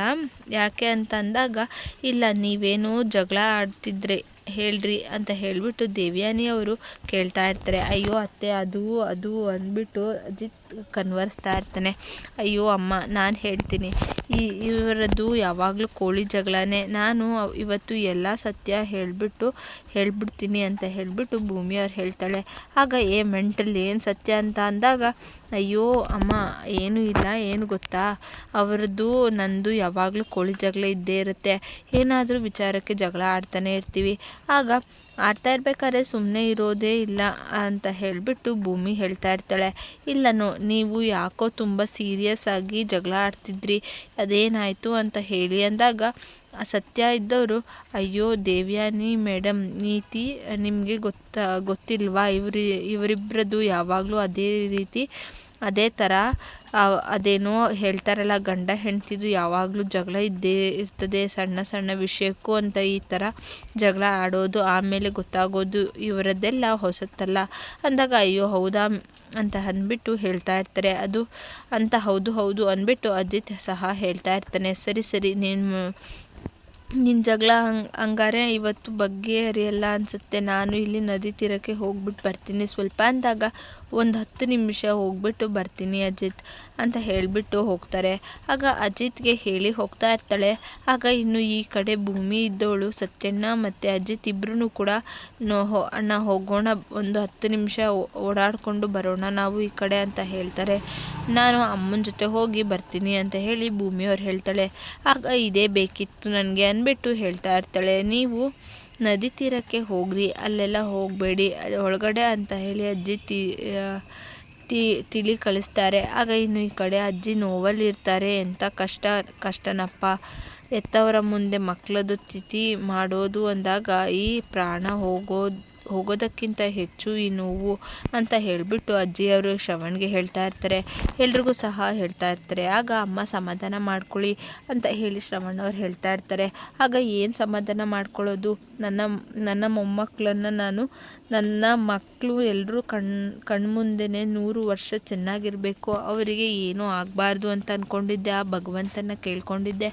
ಯಾಕೆ ಅಂತ ಅಂದಾಗ ಇಲ್ಲ, ನೀವೇನು ಜಗಳ ಆಡ್ತಿದ್ರಿ. ಹೇಳ್ರಿ ಅಂತ ಹೇಳಿಬಿಟ್ಟು ದೇವ್ಯಾನಿ ಅವರು ಕೇಳ್ತಾ ಇರ್ತಾರೆ, ಅಯ್ಯೋ ಅತ್ತೆ, ಅದು ಅದು ಅಂದ್ಬಿಟ್ಟು ಅಜಿತ್ ಕನ್ವರ್ಸ್ತಾ ಇರ್ತಾನೆ. ಅಯ್ಯೋ ಅಮ್ಮ, ನಾನು ಹೇಳ್ತೀನಿ. ಈ ಇವರದ್ದು ಯಾವಾಗಲೂ ಕೋಳಿ ಜಗಳನೇ. ನಾನು ಇವತ್ತು ಎಲ್ಲ ಸತ್ಯ ಹೇಳಿಬಿಟ್ಟು, ಹೇಳ್ಬಿಡ್ತೀನಿ ಅಂತ ಹೇಳಿಬಿಟ್ಟು ಭೂಮಿಯವ್ರು ಹೇಳ್ತಾಳೆ. ಆಗ ಏ ಮೆಂಟಲ್ ಏನು ಸತ್ಯ ಅಂತ ಅಂದಾಗ, ಅಯ್ಯೋ ಅಮ್ಮ, ಏನೂ ಇಲ್ಲ, ಏನು ಗೊತ್ತಾ? ಅವರದ್ದು, ನಂದು ಯಾವಾಗಲೂ ಕೋಳಿ ಜಗಳ ಇದ್ದೇ ಇರುತ್ತೆ. ಏನಾದರೂ ವಿಚಾರಕ್ಕೆ ಜಗಳ ಆಡ್ತಾನೆ ಇರ್ತೀವಿ. ಆಗ ಆಡ್ತಾ ಇರ್ಬೇಕಾದ್ರೆ ಸುಮ್ಮನೆ ಇರೋದೇ ಇಲ್ಲ ಅಂತ ಹೇಳಿಬಿಟ್ಟು ಭೂಮಿ ಹೇಳ್ತಾ ಇರ್ತಾಳೆ. ಇಲ್ಲ ನೋ, ನೀವು ಯಾಕೋ ತುಂಬ ಸೀರಿಯಸ್ ಆಗಿ ಜಗಳ ಆಡ್ತಿದ್ರಿ, ಅದೇನಾಯಿತು ಅಂತ ಹೇಳಿ ಅಂದಾಗ ಸತ್ಯ ಇದ್ದವರು ಅಯ್ಯೋ ದೇವ್ಯಾನಿ ಮೇಡಮ್ ನೀತಿ ನಿಮಗೆ ಗೊತ್ತಾ, ಗೊತ್ತಿಲ್ವಾ? ಇವ್ರಿ ಇವರಿಬ್ಬರದ್ದು ಯಾವಾಗಲೂ ಅದೇ ರೀತಿ ಅದೇ ಥರ ಅದೇನೋ ಹೇಳ್ತಾರಲ್ಲ, ಗಂಡ ಹೆಂಡ್ತಿದು ಯಾವಾಗಲೂ ಜಗಳ ಇದ್ದೇ ಇರ್ತದೆ, ಸಣ್ಣ ಸಣ್ಣ ವಿಷಯಕ್ಕೂ ಅಂತ ಈ ಥರ ಜಗಳ ಆಡೋದು, ಆಮೇಲೆ ಗೊತ್ತಾಗೋದು ಇವರದ್ದೆಲ್ಲ ಹೊಸತಲ್ಲ ಅಂದಾಗ, ಅಯ್ಯೋ, ಹೌದಾ ಅಂತ ಅಂದ್ಬಿಟ್ಟು ಹೇಳ್ತಾ ಇರ್ತಾರೆ. ಅದು ಅಂತ ಹೌದು ಹೌದು ಅಂದ್ಬಿಟ್ಟು ಅಜಿತ್ ಸಹ ಹೇಳ್ತಾ ಇರ್ತಾನೆ, ಸರಿ ಸರಿ, ನೀನು ನಿನ್ನ ಜಗಳ ಹಂಗೆ, ಹಂಗಾರೆ ಇವತ್ತು ಬಗ್ಗೆ ಬಗೆಹರಿಯಲ್ಲ ಅನಿಸುತ್ತೆ. ನಾನು ಇಲ್ಲಿ ನದಿ ತೀರಕ್ಕೆ ಹೋಗ್ಬಿಟ್ಟು ಬರ್ತೀನಿ. ಸ್ವಲ್ಪ ಅಂದಾಗ ಒಂದು ಹತ್ತು ನಿಮಿಷ ಹೋಗ್ಬಿಟ್ಟು ಬರ್ತೀನಿ ಅಜಿತ್ ಅಂತ ಹೇಳಿಬಿಟ್ಟು ಹೋಗ್ತಾರೆ. ಆಗ ಅಜಿತ್ಗೆ ಹೇಳಿ ಹೋಗ್ತಾ ಇರ್ತಾಳೆ. ಆಗ ಇನ್ನು ಈ ಕಡೆ ಭೂಮಿ ಇದ್ದವಳು ಸತ್ಯಣ್ಣ ಮತ್ತು ಅಜಿತ್ ಇಬ್ಬರೂ ಕೂಡ ನೋ ಅಣ್ಣ ಹೋಗೋಣ, ಒಂದು ಹತ್ತು ನಿಮಿಷ ಓಡಾಡಿಕೊಂಡು ಬರೋಣ, ನಾವು ಈ ಕಡೆ ಅಂತ ಹೇಳ್ತಾರೆ. ನಾನು ಅಮ್ಮನ ಜೊತೆ ಹೋಗಿ ಬರ್ತೀನಿ ಅಂತ ಹೇಳಿ ಭೂಮಿಯವ್ರು ಹೇಳ್ತಾಳೆ. ಆಗ ಇದೇ ಬೇಕಿತ್ತು ನನಗೆ ಅಂದ್ಬಿಟ್ಟು ಹೇಳ್ತಾ ಇರ್ತಾಳೆ. ನೀವು ನದಿ ತೀರಕ್ಕೆ ಹೋಗ್ರಿ, ಅಲ್ಲೆಲ್ಲ ಹೋಗಬೇಡಿ. ಒಳಗಡೆ ಅಂತ ಹೇಳಿ ಅಜ್ಜಿ ತಿ ತಿಳಿ ಕಳಿಸ್ತಾರೆ. ಆಗ ಇನ್ನು ಈ ಕಡೆ ಅಜ್ಜಿ ನೋವಲ್ಲಿರ್ತಾರೆ ಎಂಥ ಕಷ್ಟ, ಕಷ್ಟನಪ್ಪ. ಎತ್ತವರ ಮುಂದೆ ಮಕ್ಕಳದು ತಿಥಿ ಮಾಡೋದು ಅಂದಾಗ ಈ ಪ್ರಾಣ ಹೋಗೋ, ಹೋಗೋದಕ್ಕಿಂತ ಹೆಚ್ಚು ಈ ನೋವು ಅಂತ ಹೇಳಿಬಿಟ್ಟು ಅಜ್ಜಿಯವರು ಶ್ರವಣ್ಗೆ ಹೇಳ್ತಾ ಇರ್ತಾರೆ. ಎಲ್ರಿಗೂ ಸಹ ಹೇಳ್ತಾ ಇರ್ತಾರೆ. ಆಗ ಅಮ್ಮ ಸಮಾಧಾನ ಮಾಡ್ಕೊಳ್ಳಿ ಅಂತ ಹೇಳಿ ಶ್ರವಣ್ ಅವ್ರು ಹೇಳ್ತಾ ಇರ್ತಾರೆ. ಆಗ ಏನು ಸಮಾಧಾನ ಮಾಡ್ಕೊಳ್ಳೋದು? ನನ್ನ ನನ್ನ ಮೊಮ್ಮಕ್ಕಳನ್ನು ನಾನು, ನನ್ನ ಮಕ್ಕಳು ಎಲ್ಲರೂ ಕಣ್, ಕಣ್ಮುಂದೆನೆ ನೂರು ವರ್ಷ ಚೆನ್ನಾಗಿರಬೇಕು. ಅವರಿಗೆ ಏನೂ ಆಗಬಾರ್ದು ಅಂತ ಅಂದ್ಕೊಂಡಿದ್ದೆ ಆ ಭಗವಂತನ ಕೇಳ್ಕೊಂಡಿದ್ದೆ.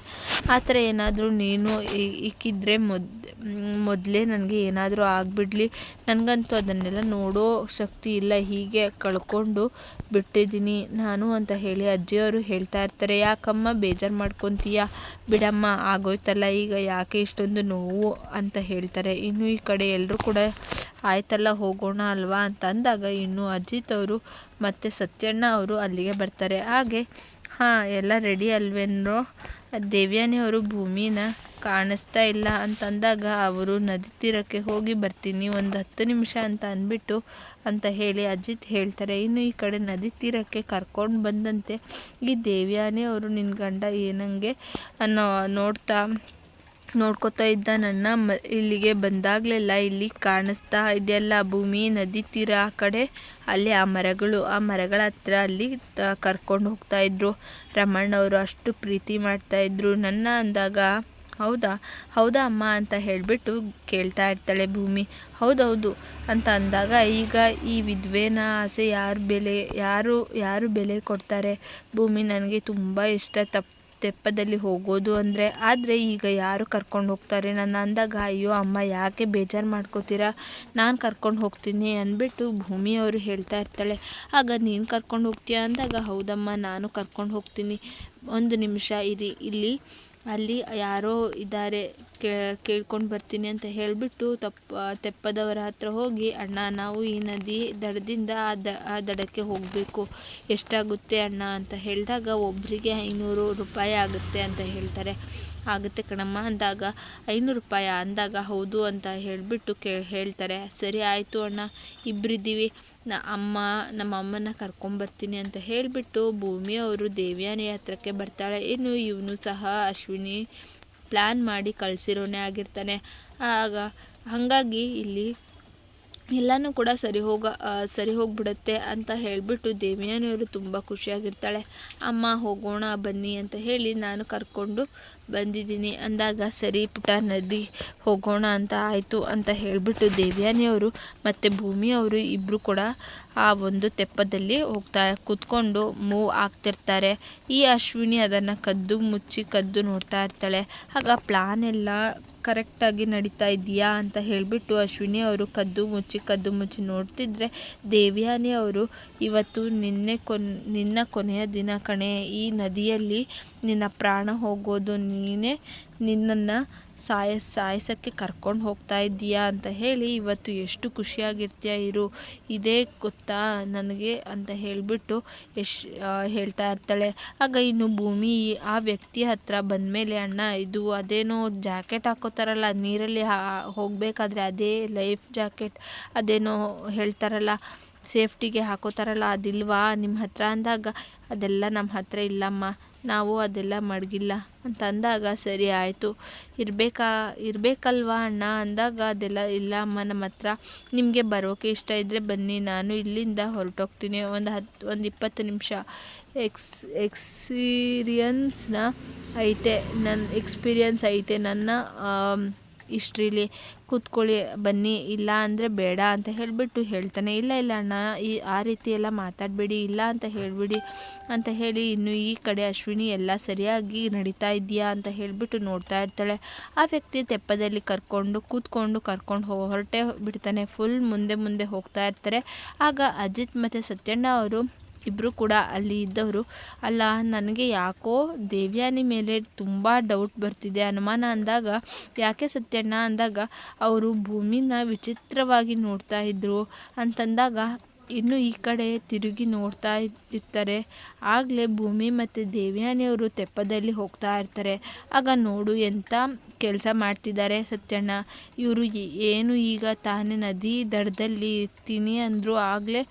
ಆ ಥರ ಏನಾದರೂ ನೀನು ಇಕ್ಕಿದ್ರೆ ಮೊದ್, ಮೊದಲೇ ನನಗೆ ಏನಾದರೂ ಆಗಿಬಿಡ್ಲಿ. ನನಗಂತೂ ಅದನ್ನೆಲ್ಲ ನೋಡೋ ಶಕ್ತಿ ಇಲ್ಲ. ಹೀಗೆ ಕಳ್ಕೊಂಡು ಬಿಟ್ಟಿದ್ದೀನಿ. ನಾನು ಅಂತ ಹೇಳಿ ಅಜ್ಜಿಯವರು ಹೇಳ್ತಾ ಇರ್ತಾರೆ, ಯಾಕಮ್ಮ ಬೇಜಾರು ಮಾಡ್ಕೊತೀಯ? ಬಿಡಮ್ಮ, ಆಗೋಯ್ತಲ್ಲ, ಈಗ ಯಾಕೆ ಇಷ್ಟೊಂದು ನೋವು? ಅಂತ ಹೇಳ್ತಾರೆ, ಇನ್ನು ಈ ಕಡೆ ಎಲ್ಲರೂ ಕೂಡ ಆಯ್ತಲ್ಲ ಹೋಗೋಣ ಅಲ್ವಾ? ಅಂತ ಅಂದಾಗ ಇನ್ನು ಅಜಿತ್ ಅವರು ಮತ್ತು ಸತ್ಯಣ್ಣ ಅವರು ಅಲ್ಲಿಗೆ ಬರ್ತಾರೆ. ಹಾಗೆ, ಹಾಂ, ಎಲ್ಲ ರೆಡಿ ಅಲ್ವೇನೋ ದೇವ್ಯಾನಿ ಅವರು ಭೂಮಿನ ಕಾಣಿಸ್ತಾ ಇಲ್ಲ. ಅಂತಂದಾಗ ಅವರು ನದಿ ತೀರಕ್ಕೆ ಹೋಗಿ, ಬರ್ತೀನಿ, ಒಂದು ಹತ್ತು ನಿಮಿಷ ಅಂತ ಅಂದ್ಬಿಟ್ಟು, ಅಂತ ಹೇಳಿ ಅಜಿತ್ ಹೇಳ್ತಾರೆ. ಇನ್ನು ಈ ಕಡೆ ನದಿ ತೀರಕ್ಕೆ ಕರ್ಕೊಂಡು ಬಂದಂತೆ ಈ ದೇವ್ಯಾನಿ ಅವರು ನಿನ್ನ ಗಂಡ ಏನಂಗೆ ನೋಡ್ತಾ ನೋಡ್ಕೊತಾ ಇದ್ದ ನನ್ನ ಮ ಇಲ್ಲಿಗೆ ಬಂದಾಗಲೆಲ್ಲ ಇಲ್ಲಿ ಕಾಣಿಸ್ತಾ ಇದೆಯಲ್ಲ, ಭೂಮಿ, ನದಿ ತೀರ ಆ ಕಡೆ. ಅಲ್ಲಿ ಆ ಮರಗಳು, ಆ ಮರಗಳ ಹತ್ರ ಅಲ್ಲಿ ಕರ್ಕೊಂಡು ಹೋಗ್ತಾ ಇದ್ರು. ರಮಣ್ಣವರು ಅಷ್ಟು ಪ್ರೀತಿ ಮಾಡ್ತಾ ಇದ್ರು. ನನ್ನ ಅಂದಾಗ, ಹೌದಾ? ಹೌದಾ ಅಮ್ಮ? ಅಂತ ಹೇಳಿಬಿಟ್ಟು ಕೇಳ್ತಾ ಇರ್ತಾಳೆ ಭೂಮಿ. ಹೌದೌದು ಅಂತ ಅಂದಾಗ, ಈಗ ಈ ವಿದ್ವೇನ ಆಸೆ ಯಾರು ಬೆಲೆ ಯಾರು ಯಾರು ಬೆಲೆ ಕೊಡ್ತಾರೆ? ಭೂಮಿ ನನಗೆ ತುಂಬ ಇಷ್ಟ. ತಪ್ಪು ತೆಪ್ಪದಲ್ಲಿ ಹೋಗೋದು ಅಂದರೆ, ಆದರೆ ಈಗ ಯಾರು ಕರ್ಕೊಂಡು ಹೋಗ್ತಾರೆ? ನನ್ನ ಅಂದಾಗ, ಅಯ್ಯೋ, ಅಮ್ಮ, ಯಾಕೆ ಬೇಜಾರು ಮಾಡ್ಕೋತೀರಾ? ನಾನು ಕರ್ಕೊಂಡು ಹೋಗ್ತೀನಿ ಅಂದ್ಬಿಟ್ಟು ಭೂಮಿಯವರು ಹೇಳ್ತಾ ಇರ್ತಾಳೆ. ಆಗ, ನೀನು ಕರ್ಕೊಂಡು ಹೋಗ್ತೀಯ? ಅಂದಾಗ, ಹೌದಮ್ಮ, ನಾನು ಕರ್ಕೊಂಡು ಹೋಗ್ತೀನಿ. ಒಂದು ನಿಮಿಷ ಇರಿ, ಇಲ್ಲಿ ಅಲ್ಲಿ ಯಾರೋ ಇದ್ದಾರೆ ಕೇಳ್ಕೊಂಡು ಬರ್ತೀನಿ ಅಂತ ಹೇಳಿಬಿಟ್ಟು ತಪ್ಪ, ತೆಪ್ಪದವರ ಹತ್ರ ಹೋಗಿ, ಅಣ್ಣ, ನಾವು ಈ ನದಿ ದಡದಿಂದ ಆ ದ, ಆ ದಡಕ್ಕೆ ಹೋಗಬೇಕು. ಎಷ್ಟಾಗುತ್ತೆ ಅಣ್ಣ? ಅಂತ ಹೇಳಿದಾಗ ಒಬ್ಬರಿಗೆ ಐನೂರು ರೂಪಾಯಿ ಆಗುತ್ತೆ ಅಂತ ಹೇಳ್ತಾರೆ. ಆಗುತ್ತೆ ಕಣಮ್ಮ ಅಂದಾಗ ಐನೂರು ರೂಪಾಯಿ ಅಂದಾಗ ಹೌದು ಅಂತ ಹೇಳಿಬಿಟ್ಟು ಕೇ ಹೇಳ್ತಾರೆ. ಸರಿ ಆಯಿತು ಅಣ್ಣ ಇಬ್ಬರಿದ್ದೀವಿ ನ ಅಮ್ಮ, ನಮ್ಮ ಅಮ್ಮನ ಕರ್ಕೊಂಬರ್ತೀನಿ ಅಂತ ಹೇಳಿಬಿಟ್ಟು ಭೂಮಿಯವರು ದೇವ್ಯಾನಿ ಹತ್ರಕ್ಕೆ ಬರ್ತಾಳೆ. ಇನ್ನು ಇವನು ಸಹ ಅಶ್ವಿನಿ ಪ್ಲ್ಯಾನ್ ಮಾಡಿ ಕಳಿಸಿರೋನೇ ಆಗಿರ್ತಾನೆ. ಆಗ ಹಾಗಾಗಿ ಇಲ್ಲಿ ಎಲ್ಲನೂ ಕೂಡ ಸರಿ ಹೋಗ ಸರಿ ಹೋಗ್ಬಿಡುತ್ತೆ ಅಂತ ಹೇಳಿಬಿಟ್ಟು ದೇವಿಯಾನಿಯವರು ತುಂಬ ಖುಷಿಯಾಗಿರ್ತಾಳೆ. ಅಮ್ಮ ಹೋಗೋಣ ಬನ್ನಿ ಅಂತ ಹೇಳಿ ನಾನು ಕರ್ಕೊಂಡು ಬಂದಿದ್ದೀನಿ. ಅಂದಾಗ, ಸರಿ ಪುಟ ನದಿ ಹೋಗೋಣ ಅಂತ ಆಯಿತು ಅಂತ ಹೇಳಿಬಿಟ್ಟು ದೇವ್ಯಾನಿಯವರು ಮತ್ತು ಭೂಮಿಯವರು ಇಬ್ಬರು ಕೂಡ ಆ ಒಂದು ತೆಪ್ಪದಲ್ಲಿ ಹೋಗ್ತಾ ಕೂತ್ಕೊಂಡು ಮೂವ್ ಆಗ್ತಿರ್ತಾರೆ. ಈ ಅಶ್ವಿನಿ ಅದನ್ನು ಕದ್ದು ಮುಚ್ಚಿ ಕದ್ದು ನೋಡ್ತಾ ಇರ್ತಾಳೆ. ಆಗ ಪ್ಲಾನ್ ಎಲ್ಲ ಕರೆಕ್ಟಾಗಿ ನಡೀತಾ ಇದೆಯಾ ಅಂತ ಹೇಳಿಬಿಟ್ಟು ಅಶ್ವಿನಿ ಅವರು ಕದ್ದು ಮುಚ್ಚಿ ಕದ್ದು ಮುಚ್ಚಿ ನೋಡ್ತಿದ್ರೆ ದೇವ್ಯಾನಿ ಅವರು ಇವತ್ತು ನಿನ್ನೆ ಕೊನ್, ನಿನ್ನ ಕೊನೆಯ ದಿನ ಕಣೆ, ಈ ನದಿಯಲ್ಲಿ ನಿನ್ನ ಪ್ರಾಣ ಹೋಗೋದು ನೀನೇ ನಿನ್ನನ್ನು ಸಾಯ, ಸಾಯಿಸೋಕ್ಕೆ ಕರ್ಕೊಂಡು ಹೋಗ್ತಾ ಇದ್ದೀಯಾ ಅಂತ ಹೇಳಿ ಇವತ್ತು ಎಷ್ಟು ಖುಷಿಯಾಗಿರ್ತೀಯ ಇರು. ಇದೇ ಗೊತ್ತಾ ನನಗೆ ಅಂತ ಹೇಳಿಬಿಟ್ಟು ಎಶ್ ಹೇಳ್ತಾ ಇರ್ತಾಳೆ. ಆಗ ಇನ್ನು ಭೂಮಿ ಆ ವ್ಯಕ್ತಿ ಹತ್ರ ಬಂದಮೇಲೆ, ಅಣ್ಣ, ಇದು ಅದೇನೋ ಜಾಕೆಟ್ ಹಾಕೋತಾರಲ್ಲ, ನೀರಲ್ಲಿ ಹೋಗಬೇಕಾದ್ರೆ ಅದೇ ಲೈಫ್ ಜಾಕೆಟ್. ಅದೇನೋ ಹೇಳ್ತಾರಲ್ಲ, ಸೇಫ್ಟಿಗೆ ಹಾಕೋತಾರಲ್ಲ, ಅದಿಲ್ವಾ ನಿಮ್ಮ ಹತ್ರ? ಅಂದಾಗ, ಅದೆಲ್ಲ ನಮ್ಮ ಹತ್ರ ಇಲ್ಲಮ್ಮ. ನಾವು ಅದೆಲ್ಲ ಮಡಗಿಲ್ಲ. ಅಂತ ಅಂದಾಗ ಸರಿ ಆಯಿತು. ಇರಬೇಕಾ, ಇರಬೇಕಲ್ವಾ ಅಣ್ಣ? ಅಂದಾಗ ಅದೆಲ್ಲ ಇಲ್ಲ ಅಮ್ಮ, ನಮ್ಮ ಹತ್ರ ನಿಮಗೆ ಬರೋಕೆ ಇಷ್ಟ ಇದ್ದರೆ ಬನ್ನಿ. ನಾನು ಇಲ್ಲಿಂದ ಹೊರಟೋಗ್ತೀನಿ. ಒಂದು ಹತ್ತು ಒಂದು ಇಪ್ಪತ್ತು ನಿಮಿಷ. ಎಕ್ಸ್, ಎಕ್ಸ್ಪೀರಿಯನ್ಸ್ನ ಐತೆ. ನನ್ನ ಎಕ್ಸ್ಪೀರಿಯನ್ಸ್ ಐತೆ. ನನ್ನ ಇಷ್ಟ್ರೀಲಿ ಕೂತ್ಕೊಳ್ಳಿ, ಬನ್ನಿ, ಇಲ್ಲ ಅಂದರೆ ಬೇಡ ಅಂತ ಹೇಳಿಬಿಟ್ಟು ಹೇಳ್ತಾನೆ. ಇಲ್ಲ ಇಲ್ಲ ಅಣ್ಣ, ಈ, ಆ ರೀತಿ ಎಲ್ಲ ಮಾತಾಡಬೇಡಿ, ಇಲ್ಲ ಅಂತ ಹೇಳಿಬಿಡಿ ಅಂತ ಹೇಳಿ ಇನ್ನು ಈ ಕಡೆ ಅಶ್ವಿನಿ ಎಲ್ಲ ಸರಿಯಾಗಿ ನಡೀತಾ ಇದೆಯಾ ಅಂತ ಹೇಳಿಬಿಟ್ಟು ನೋಡ್ತಾ ಇರ್ತಾಳೆ. ಆ ವ್ಯಕ್ತಿ ತೆಪ್ಪದಲ್ಲಿ ಕರ್ಕೊಂಡು, ಕೂತ್ಕೊಂಡು, ಕರ್ಕೊಂಡು ಹೊರಟೆ ಬಿಡ್ತಾನೆ. ಫುಲ್ ಮುಂದೆ ಮುಂದೆ ಹೋಗ್ತಾ ಇರ್ತಾರೆ. ಆಗ ಅಜಿತ್ ಮತ್ತು ಸತ್ಯಣ್ಣ ಅವರು ಇಬ್ಬರು ಕೂಡ ಅಲ್ಲಿ ಇದ್ದವರು. ಅಲ್ಲ, ನನಗೆ ಯಾಕೋ ದೇವ್ಯಾನಿ ಮೇಲೆ ತುಂಬ ಡೌಟ್ ಬರ್ತಿದೆ. ಅನುಮಾನ ಅಂದಾಗ, ಯಾಕೆ ಸತ್ಯಣ್ಣ ಅಂದಾಗ, ಅವರು ಭೂಮಿನ ವಿಚಿತ್ರವಾಗಿ ನೋಡ್ತಾ ಇದ್ದರು ಅಂತಂದಾಗ ಇನ್ನು ಈ ಕಡೆ ತಿರುಗಿ ನೋಡ್ತಾ ಇರ್ತಾರೆ. ಆಗಲೇ ಭೂಮಿ ಮತ್ತು ದೇವ್ಯಾನಿಯವರು ತೆಪ್ಪದಲ್ಲಿ ಹೋಗ್ತಾ ಇರ್ತಾರೆ. ಆಗ ನೋಡು ಎಂಥ ಕೆಲಸ ಮಾಡ್ತಿದ್ದಾರೆ ಸತ್ಯಣ್ಣ. ಇವರು ಏನು ಈಗ ತಾನೇ ನದಿ ದಡದಲ್ಲಿ ಇರ್ತೀನಿ ಅಂದರು. ಆಗಲೇ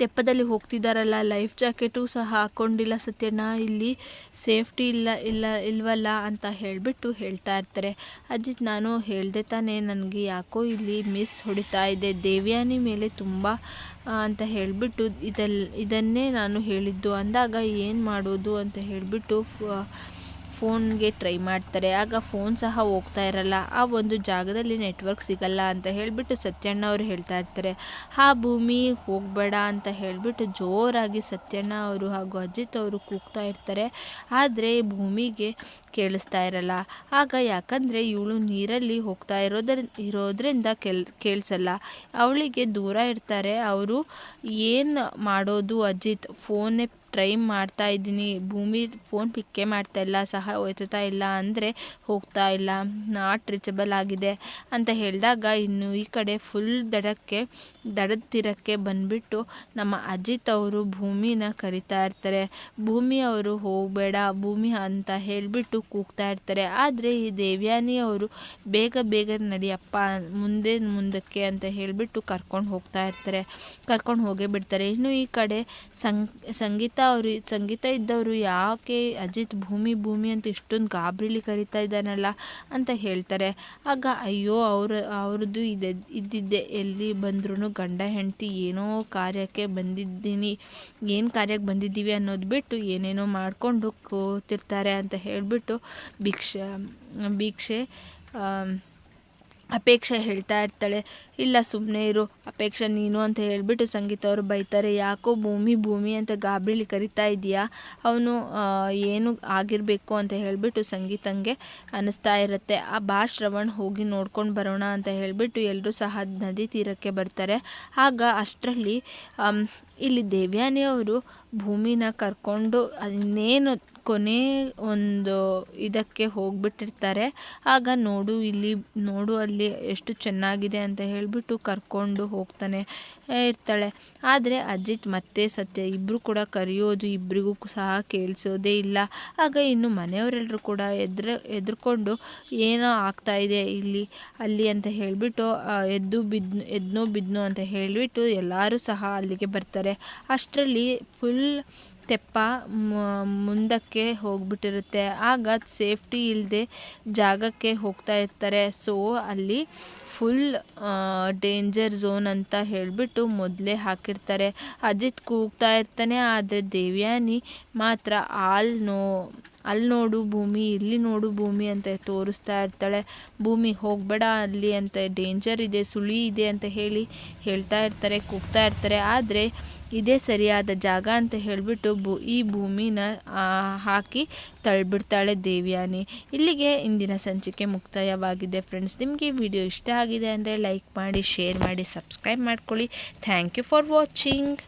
ತೆಪ್ಪದಲ್ಲಿ ಹೋಗ್ತಿದ್ದಾರಲ್ಲ ಲೈಫ್ ಜಾಕೆಟು ಸಹ ಹಾಕ್ಕೊಂಡಿಲ್ಲ ಸತ್ಯಣ್ಣ. ಇಲ್ಲಿ ಸೇಫ್ಟಿ ಇಲ್ಲ ಇಲ್ಲ, ಇಲ್ವಲ್ಲ ಅಂತ ಹೇಳಿಬಿಟ್ಟು ಹೇಳ್ತಾ ಇರ್ತಾರೆ. ಅಜಿತ್ ನಾನು ಹೇಳಿದೆ ತಾನೇ, ನನಗೆ ಯಾಕೋ ಇಲ್ಲಿ ಮಿಸ್ ಹೊಡಿತಾ ಇದೆ. ದೇವ್ಯಾನಿ ಮೇಲೆ ತುಂಬ ಅಂತ ಹೇಳಿಬಿಟ್ಟು ಇದಲ್, ಇದನ್ನೇ ನಾನು ಹೇಳಿದ್ದು. ಅಂದಾಗ ಏನು ಮಾಡೋದು ಅಂತ ಹೇಳಿಬಿಟ್ಟು ಫೋನ್ಗೆ ಟ್ರೈ ಮಾಡ್ತಾರೆ. ಆಗ ಫೋನ್ ಸಹ ಹೋಗ್ತಾ ಇರಲ್ಲ. ಆ ಒಂದು ಜಾಗದಲ್ಲಿ ನೆಟ್ವರ್ಕ್ ಸಿಗಲ್ಲ ಅಂತ ಹೇಳಿಬಿಟ್ಟು ಸತ್ಯಣ್ಣ ಅವರು ಹೇಳ್ತಾ ಇರ್ತಾರೆ. ಆ ಭೂಮಿ, ಹೋಗಬೇಡ ಅಂತ ಹೇಳಿಬಿಟ್ಟು ಜೋರಾಗಿ ಸತ್ಯಣ್ಣ ಅವರು ಹಾಗೂ ಅಜಿತ್ ಅವರು ಕೂಗ್ತಾ ಇರ್ತಾರೆ. ಆದರೆ ಭೂಮಿಗೆ ಕೇಳಿಸ್ತಾ ಇರಲ್ಲ. ಆಗ ಯಾಕಂದರೆ ಇವಳು ನೀರಲ್ಲಿ ಹೋಗ್ತಾ ಇರೋದ್ರ, ಇರೋದ್ರಿಂದ ಕೇಳ್, ಕೇಳಿಸಲ್ಲ. ಅವಳಿಗೆ ದೂರ ಇರ್ತಾರೆ. ಅವರು ಏನು ಮಾಡೋದು ಅಜಿತ್? ಫೋನೇ ಟ್ರೈ ಮಾಡ್ತಾ ಇದ್ದೀನಿ. ಭೂಮಿ ಫೋನ್ ಪಿಕ್ಕೇ ಮಾಡ್ತಾ ಇಲ್ಲ, ಸಹ ಒಯ್ತಾ ಇಲ್ಲ ಅಂದರೆ ಹೋಗ್ತಾ ಇಲ್ಲ. ನಾಟ್ ರೀಚಬಲ್ ಆಗಿದೆ ಅಂತ ಹೇಳಿದಾಗ ಇನ್ನು ಈ ಕಡೆ ಫುಲ್ ದಡಕ್ಕೆ ದಡದ ತೀರಕ್ಕೆ ಬಂದುಬಿಟ್ಟು ನಮ್ಮ ಅಜಿತ್ ಅವರು ಭೂಮಿನ ಕರಿತಾ ಇರ್ತಾರೆ. ಭೂಮಿ ಅವರು ಹೋಗಬೇಡ, ಭೂಮಿ ಅಂತ ಹೇಳಿಬಿಟ್ಟು ಕೂಗ್ತಾ ಇರ್ತಾರೆ. ಆದರೆ ಈ ದೇವ್ಯಾನಿ ಅವರು ಬೇಗ ಬೇಗ ನಡಿಯಪ್ಪ, ಮುಂದೆ ಮುಂದಕ್ಕೆ ಅಂತ ಹೇಳಿಬಿಟ್ಟು ಕರ್ಕೊಂಡು ಹೋಗ್ತಾ ಇರ್ತಾರೆ. ಕರ್ಕೊಂಡು ಹೋಗೇ ಬಿಡ್ತಾರೆ. ಇನ್ನು ಈ ಕಡೆ ಸಂಗೀತ ಅವರು ಸಂಗೀತ ಇದ್ದವರು ಯಾಕೆ ಅಜಿತ್ ಭೂಮಿ ಭೂಮಿ ಅಂತ ಇಷ್ಟೊಂದು ಗಾಬರಿಲಿ ಕರಿತಾ ಇದ್ದಾನಲ್ಲ ಅಂತ ಹೇಳ್ತಾರೆ. ಆಗ ಅಯ್ಯೋ, ಅವ್ರ, ಅವ್ರದ್ದು ಇದೆ, ಇದ್ದಿದ್ದೆ. ಎಲ್ಲಿ ಬಂದ್ರೂ ಗಂಡ, ಹೆಂಡತಿ ಏನೋ ಕಾರ್ಯಕ್ಕೆ ಬಂದಿದ್ದೀನಿ. ಏನು ಕಾರ್ಯಕ್ಕೆ ಬಂದಿದ್ದೀವಿ ಅನ್ನೋದು ಬಿಟ್ಟು ಏನೇನೋ ಮಾಡಿಕೊಂಡು ಕೂತಿರ್ತಾರೆ ಅಂತ ಹೇಳಿಬಿಟ್ಟು ಭಿಕ್ಷೆ ಭಿಕ್ಷೆ ಅಪೇಕ್ಷೆ ಹೇಳ್ತಾ ಇರ್ತಾಳೆ. ಇಲ್ಲ ಸುಮ್ಮನೆ ಇರು, ಅಪೇಕ್ಷೆ ನೀನು ಅಂತ ಹೇಳಿಬಿಟ್ಟು ಸಂಗೀತ ಅವರು ಬೈತಾರೆ. ಯಾಕೋ ಭೂಮಿ ಭೂಮಿ ಅಂತ ಗಾಬರಿಲಿ ಕರಿತಾ ಇದೆಯಾ ಅವನು ಏನು ಆಗಿರಬೇಕು ಅಂತ ಹೇಳಿಬಿಟ್ಟು ಸಂಗೀತಂಗೆ ಅನ್ನಿಸ್ತಾ ಇರುತ್ತೆ. ಆ ಬಾ ಶ್ರವಣ್ ಹೋಗಿ ನೋಡ್ಕೊಂಡು ಬರೋಣ ಅಂತ ಹೇಳಿಬಿಟ್ಟು ಎಲ್ಲರೂ ಸಹ ನದಿ ತೀರಕ್ಕೆ ಬರ್ತಾರೆ. ಆಗ ಅಷ್ಟರಲ್ಲಿ ಇಲ್ಲಿ ದೇವ್ಯಾನಿ ಅವರು ಭೂಮಿನ ಕರ್ಕೊಂಡು ಇನ್ನೇನು ಕೊನೆ ಒಂದು ಇದಕ್ಕೆ ಹೋಗ್ಬಿಟ್ಟಿರ್ತಾರೆ. ಆಗ ನೋಡು ಇಲ್ಲಿ, ನೋಡು ಅಲ್ಲಿ ಎಷ್ಟು ಚೆನ್ನಾಗಿದೆ ಅಂತ ಹೇಳಿಬಿಟ್ಟು ಕರ್ಕೊಂಡು ಹೋಗ್ತಾನೆ ಇರ್ತಾಳೆ. ಆದರೆ ಅಜಿತ್ ಮತ್ತೆ ಸತ್ಯ ಇಬ್ಬರು ಕೂಡ ಕರೆಯೋದು ಇಬ್ಬರಿಗೂ ಸಹ ಕೇಳಿಸೋದೇ ಇಲ್ಲ. ಆಗ ಇನ್ನು ಮನೆಯವರೆಲ್ಲರೂ ಕೂಡ ಎದ್ರ, ಎದ್ರುಕೊಂಡು ಏನೋ ಆಗ್ತಾ ಇದೆ ಇಲ್ಲಿ, ಅಲ್ಲಿ ಅಂತ ಹೇಳಿಬಿಟ್ಟು ಎದ್ದು ಬಿದ್ದು, ಎದ್ನೋ ಬಿದ್ನೋ ಅಂತ ಹೇಳಿಬಿಟ್ಟು ಎಲ್ಲರೂ ಸಹ ಅಲ್ಲಿಗೆ ಬರ್ತಾರೆ. ಅಷ್ಟರಲ್ಲಿ ಫುಲ್ ತೆಪ್ಪ ಮುಂದಕ್ಕೆ ಹೋಗ್ಬಿಟ್ಟಿರುತ್ತೆ. ಆಗ ಸೇಫ್ಟಿ ಇಲ್ಲದೆ ಜಾಗಕ್ಕೆ ಹೋಗ್ತಾ ಇರ್ತಾರೆ. ಸೊ, ಅಲ್ಲಿ ಫುಲ್ ಡೇಂಜರ್ ಝೋನ್ ಅಂತ ಹೇಳಿಬಿಟ್ಟು ಮೊದಲೇ ಹಾಕಿರ್ತಾರೆ. ಅಜಿತ್ ಕೂಗ್ತಾ ಇರ್ತಾನೆ, ಆದರೆ ದೇವ್ಯಾನಿ ಮಾತ್ರ ಆಲ್ ನೋ ಅಲ್ಲಿ ನೋಡು ಭೂಮಿ, ಇಲ್ಲಿ ನೋಡು ಭೂಮಿ ಅಂತ ತೋರಿಸ್ತಾ ಇರ್ತಾಳೆ. ಭೂಮಿ, ಹೋಗಬೇಡ ಅಲ್ಲಿ ಅಂತ ಡೇಂಜರ್ ಇದೆ, ಸುಳಿ ಇದೆ ಅಂತ ಹೇಳಿ ಹೇಳ್ತಾ ಇರ್ತಾರೆ, ಕೂಗ್ತಾ ಇರ್ತಾರೆ. ಆದರೆ ಇದೇ ಸರಿಯಾದ ಜಾಗ ಅಂತ ಹೇಳಿಬಿಟ್ಟು ಭೂ, ಈ ಭೂಮಿನ ಹಾಕಿ ತಳ್ಬಿಡ್ತಾಳೆ ದೇವ್ಯಾನಿ. ಇಲ್ಲಿಗೆ ಇಂದಿನ ಸಂಚಿಕೆ ಮುಕ್ತಾಯವಾಗಿದೆ ಫ್ರೆಂಡ್ಸ್ ನಿಮಗೆ ವಿಡಿಯೋ ಇಷ್ಟ ಆಗಿದೆ ಅಂದರೆ ಲೈಕ್ ಮಾಡಿ ಶೇರ್ ಮಾಡಿ ಸಬ್ಸ್ಕ್ರೈಬ್ ಮಾಡ್ಕೊಳ್ಳಿ. Thank you for watching